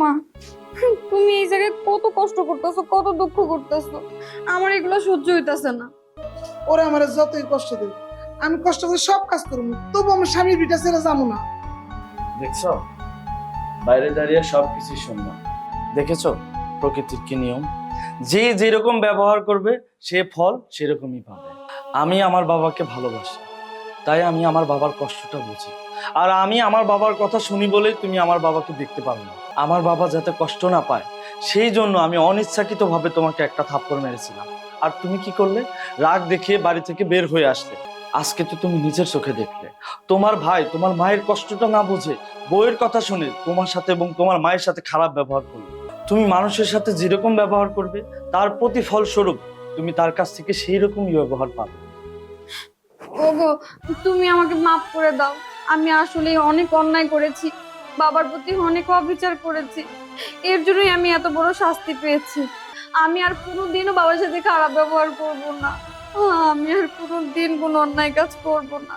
মা তুমি এই জায়গায় কত কষ্ট করতেছো কত দুঃখ করতেছো। আমার এগুলো সহ্য হইতাছে না। ওরা আমার যতই কষ্ট দেবে আমি কষ্ট করে সব কাজ করব তবু আমার স্বামীর বিটা ছেড়ে যাব না। দেখছ? বাইরে দাঁড়িয়ে সব কিছু শুনলাম দেখেছ? প্রকৃতির কি নিয়ম? যে যেরকম ব্যবহার করবে সে ফল সেরকমই পাবে। আমি আমার বাবাকে ভালোবাসি। তাই আমি আমার বাবার কষ্টটা বুঝি। আর আমি আমার বাবার কথা শুনি বলেই তুমি আমার বাবাকে দেখতে পারো না। আমার বাবা যাতে কষ্ট না পায়, সেই জন্য আমি অনিচ্ছাকৃতভাবে তোমাকে একটা থাপ্পড় মেরেছিলাম। আর তুমি কি করলে? রাগ দেখিয়ে বাড়ি থেকে বের হয়ে আসলে। আজকে তো তুমি নিজের চোখে দেখলে। তোমার ভাই, তোমার মায়ের কষ্টটা না বুঝে বইয়ের কথা শুনে তোমার সাথে এবং তোমার মায়ের সাথে খারাপ ব্যবহার করবে তুমি মানুষের সাথে যেরকম ব্যবহার করবে, তার প্রতি ফলস্বরূপ তুমি তার কাছ থেকে সেই রকমই ব্যবহার পাবে। ওগো, তুমি আমাকে মাফ করে দাও। আমি আসলে অনেক অন্যায় করেছি, বাবার প্রতি অনেক অবিচার করেছি। এর জন্যই আমি এত বড় শাস্তি পেয়েছি। আমি আর কোনোদিনও বাবার সাথে খারাপ ব্যবহার করব না। আমি আর কোনোদিন কোনো অন্যায় কাজ করব না।